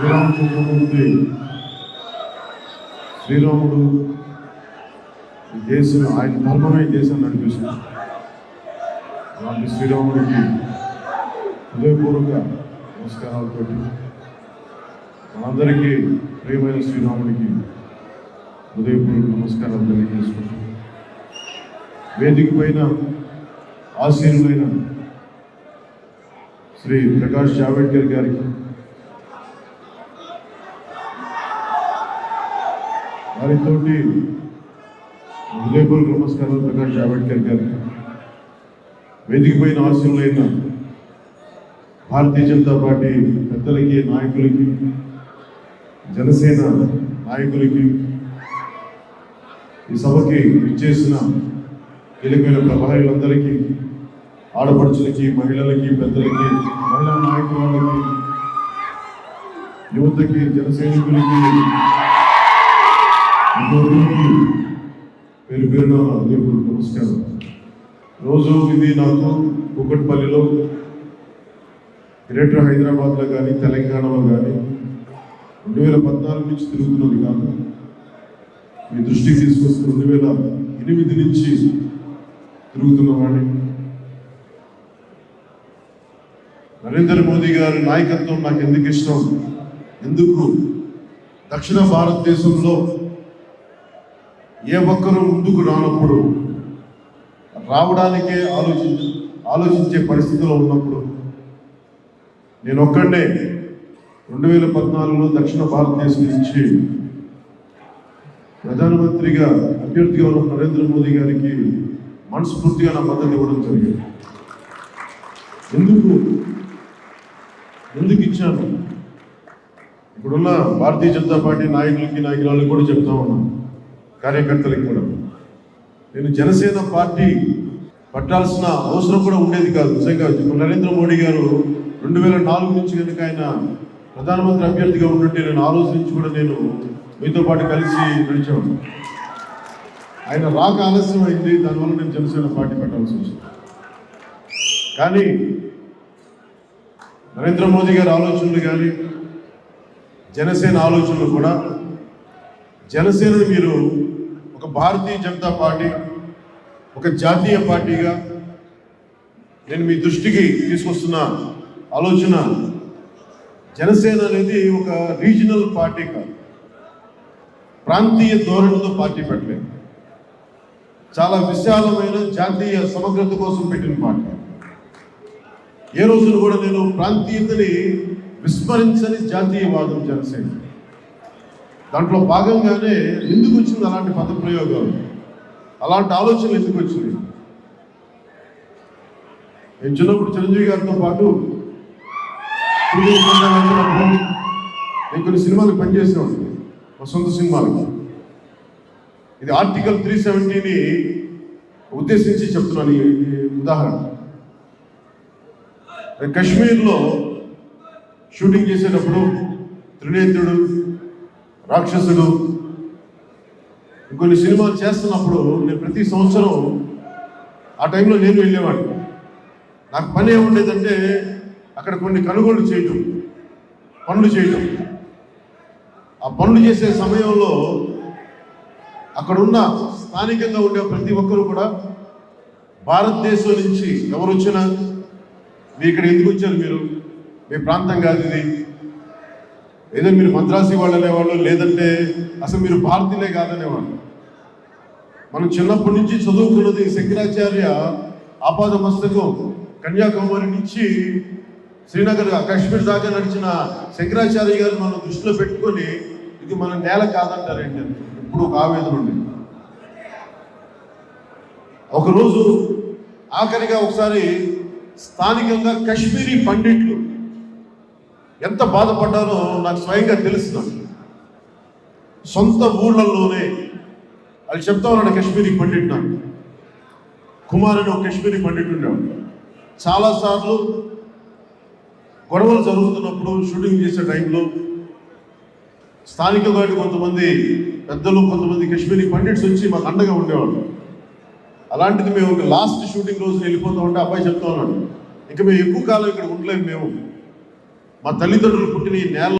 శ్రీరామచంద్రమూర్తి శ్రీరాముడు ఈ దేశం ఆయన ధర్మమే ఈ దేశం నడిపిస్తుంది అలాంటి శ్రీరాముడికి హృదయపూర్వక నమస్కారాలతో మనందరికీ ప్రియమైన శ్రీరాముడికి హృదయపూర్వక నమస్కారాలు తెలియజేసుకుంటాం వేదిక పైన ఆశీనులైన శ్రీ ప్రకాష్ జావడేకర్ గారికి వారితోటి హృదయపూర్వక నమస్కారాలు ప్రకాష్ జావడేకర్ గారికి వేదిక పైన ఆశీనులైన భారతీయ జనతా పార్టీ పెద్దలకి నాయకులకి జనసేన నాయకులకి ఈ సభకి ఇచ్చేసిన కీలకమైన ప్రభావిలందరికీ ఆడపడుచులకి మహిళలకి పెద్దలకి మహిళా నాయకులకి యువతకి జనసైనికులకి అందరికీ పేరు పేరున దేవుడు నమస్కారం. రోజు ఇది నాకు కూకట్పల్లిలో గ్రేటర్ హైదరాబాద్లో కానీ తెలంగాణలో కానీ రెండు వేల పద్నాలుగు నుంచి తిరుగుతున్నది కాదు. మీ దృష్టికి తీసుకొస్తే రెండు వేల ఎనిమిది నుంచి తిరుగుతున్నవాడిని నరేంద్ర మోదీ గారి నాయకత్వం నాకు ఎందుకు ఇష్టం? ఎందుకు? దక్షిణ భారతదేశంలో ఏ ఒక్కరూ ముందుకు రానప్పుడు రావడానికే ఆలోచించ ఆలోచించే పరిస్థితిలో ఉన్నప్పుడు నేను ఒక్కడే రెండు వేల పద్నాలుగులో దక్షిణ భారతదేశం నుంచి ప్రధానమంత్రిగా అభ్యర్థిగా ఉన్న నరేంద్ర మోదీ గారికి మనస్ఫూర్తిగా నా మద్దతు ఇవ్వడం జరిగింది. ఎందుకు? ఎందుకు ఇచ్చాను? ఇప్పుడున్న భారతీయ జనతా పార్టీ నాయకులకి నాయకురాలకు కూడా చెప్తా ఉన్నాను. కార్యకర్తలకు కూడా. నేను జనసేన పార్టీ పట్టాల్సిన అవసరం కూడా ఉండేది కాదు. నిజంగా నరేంద్ర మోడీ గారు రెండు వేల నాలుగు నుంచి కనుక ఆయన ప్రధానమంత్రి అభ్యర్థిగా ఉన్నట్టే నేను ఆ రోజు నుంచి కూడా నేను మీతో పాటు కలిసి నడిచాను ఆయన రాక ఆలస్యం అయింది. దానివల్ల నేను జనసేన పార్టీ పెట్టాల్సి వచ్చింది. కానీ నరేంద్ర మోదీ గారి ఆలోచనలు కానీ జనసేన ఆలోచనలు కూడా జనసేనను మీరు ఒక భారతీయ జనతా పార్టీ ఒక జాతీయ పార్టీగా నేను మీ దృష్టికి తీసుకొస్తున్న ఆలోచన జనసేన అనేది ఒక రీజనల్ పార్టీ కాదు. ప్రాంతీయ ధోరణితో పార్టీ పెట్టలేదు. చాలా విశాలమైన జాతీయ సమగ్రత కోసం పెట్టిన పార్టీ. ఏ రోజున కూడా నేను ప్రాంతీయతని విస్మరించని జాతీయవాదం జనసేన. దాంట్లో భాగంగానే ఎందుకు వచ్చింది అలాంటి పద ప్రయోగాలు అలాంటి ఆలోచనలు ఎందుకు వచ్చింది నేను చిన్నప్పుడు చిరంజీవి గారితో పాటు నేను కొన్ని సినిమాలకు పనిచేసేవాడిని మా సొంత సినిమాలకు. ఇది ఆర్టికల్ త్రీ సెవెంటీని ఉద్దేశించి చెప్తున్నాను ఈ ఈ ఉదాహరణ కశ్మీర్లో షూటింగ్ చేసేటప్పుడు త్రినేత్రుడు రాక్షసుడు. ఇంకొన్ని సినిమాలు చేస్తున్నప్పుడు నేను ప్రతి సంవత్సరం ఆ టైంలో నేను వెళ్ళేవాడిని. నాకు పని ఏముండేదంటే అక్కడ కొన్ని కొనుగోలు చేయటం పనులు చేయటం. ఆ పనులు చేసే సమయంలో అక్కడున్న స్థానికంగా ఉండే ప్రతి ఒక్కరు కూడా భారతదేశం నుంచి ఎవరు వచ్చినా మీ ఇక్కడ ఎందుకు వచ్చారు మీరు? మీ ప్రాంతం కాదు ఇది. ఏదో మీరు మద్రాసి వాళ్ళు అనేవాళ్ళు లేదంటే అసలు మీరు భారతీయులే కాదనేవాళ్ళు. మనం చిన్నప్పటి నుంచి చదువుకున్నది శంకరాచార్య ఆపాద మస్తకం కన్యాకుమారి నుంచి శ్రీనగర్ కాశ్మీర్ దాకా నడిచిన శంకరాచార్య గారు మనం దృష్టిలో పెట్టుకొని ఇది మన నేల కాదంటారేంటి ఇప్పుడు ఒక ఆవేదన ఉంది. ఒకరోజు ఆఖరిగా ఒకసారి స్థానికంగా కశ్మీరీ పండిట్లు ఎంత బాధపడ్డారో నాకు స్వయంగా తెలుసు. నాకు. సొంత ఊళ్ళల్లోనే అది చెప్తా ఉన్నాడు కశ్మీరీ పండిట్ నాకు కుమార్ అని ఒక కశ్మీరీ పండిట్ ఉండేవాడు చాలాసార్లు గొడవలు జరుగుతున్నప్పుడు షూటింగ్ చేసే టైంలో స్థానికంగా కొంతమంది పెద్దలు కొంతమంది కశ్మీరీ పండిట్స్ వచ్చి మాకు అండగా ఉండేవాళ్ళు. అలాంటిది మేము లాస్ట్ షూటింగ్ రోజు వెళ్ళిపోతా ఉంటే అబ్బాయి చెప్తా ఉన్నాడు ఇంకా మేము ఎక్కువ కాలం ఇక్కడ ఉండలేము మేము. మా తల్లిదండ్రులు పుట్టిన ఈ నేల